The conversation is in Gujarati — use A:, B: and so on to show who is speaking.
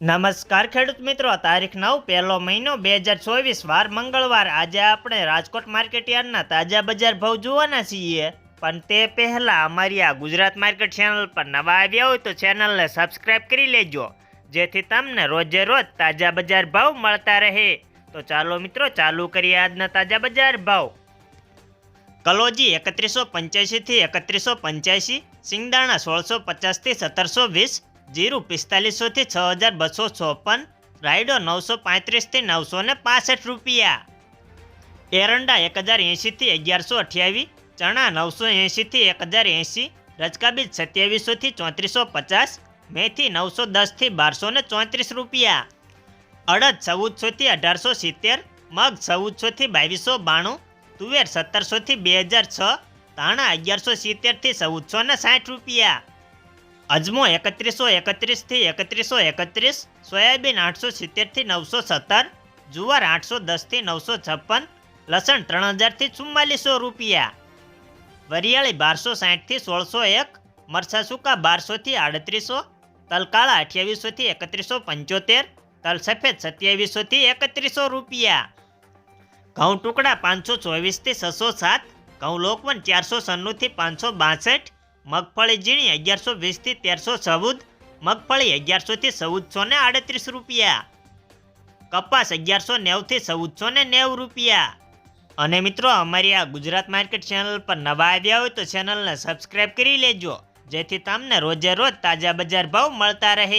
A: નમસ્કાર ખેડૂત મિત્રો તારીખ નવ, પહેલો મહિનો બે હજાર ચોવીસ વાર મંગળવાર. આજે આપણે રાજકોટ માર્કેટ યાર્ડના તાજા બજાર ભાવ જોવાના છીએ. પણ તે પહેલાં અમારી આ ગુજરાત માર્કેટ ચેનલ પર નવા આવ્યા હોય તો ચેનલને સબસ્ક્રાઇબ કરી લેજો, જેથી તમને રોજે રોજ તાજા બજાર ભાવ મળતા રહે. તો ચાલો મિત્રો, ચાલુ કરીએ આજના તાજા બજાર ભાવ. કલોજી એકત્રીસો પંચ્યાસીથી એકત્રીસો પંચ્યાસી સિંગદાણા સોળસો પચાસથી સત્તરસો વીસ જીરું પિસ્તાલીસોથી છ હજાર બસો ચોપન, રાયડો નવસો પાંત્રીસથી નવસો ને પાસઠ રૂપિયા. એરંડા એક હજાર એંશીથી અગિયારસો અઠ્યાવીસ, ચણા નવસો એંશીથી એક હજાર એંશી રચકાબીજ સત્યાવીસોથી ચોત્રીસો પચાસ, મેથી નવસો દસથી બારસો ને ચોત્રીસ રૂપિયા. અડદ ચૌદસોથી અઢારસો સિત્તેર, મગ ચૌદસોથી બાવીસો બાણું, તુવેર સત્તરસોથી બે હજાર છ, ધાણા અગિયારસો સિત્તેરથી ચૌદસો ને સાઠ રૂપિયા. અજમો એકત્રીસો એકત્રીસથી એકત્રીસો એકત્રીસ, સોયાબીન આઠસો સિત્તેરથી નવસો સત્તર, જુવાર આઠસો દસથી નવસો છપ્પન, લસણ ત્રણ હજારથી ચુમ્માલીસો રૂપિયા. વરિયાળી બારસો સાઠથી સોળસો એક મરસા સૂકા બારસોથી આડત્રીસો, તલકાળા અઠ્યાવીસોથી એકત્રીસો પંચોતેર, તલ સફેદ સત્યાવીસોથી એકત્રીસો રૂપિયા. ઘઉં ટુકડા પાંચસો ચોવીસથી છસો સાત, ઘઉં લોકવન ચારસો સન્નુંથી પાંચસો બાસઠ મગફળી ઝીણી અગિયારસો વીસથી તેરસો ચૌદ, મગફળી અગિયારસોથી ચૌદસો ને આડત્રીસ રૂપિયા, કપાસ અગિયારસો નેવથી ચૌદસો ને નેવું રૂપિયા. અને મિત્રો, અમારી આ ગુજરાત માર્કેટ ચેનલ પર નવા આવ્યા હોય તો ચેનલને સબસ્ક્રાઇબ કરી લેજો, જેથી તમને રોજે રોજ તાજા બજાર ભાવ મળતા રહે.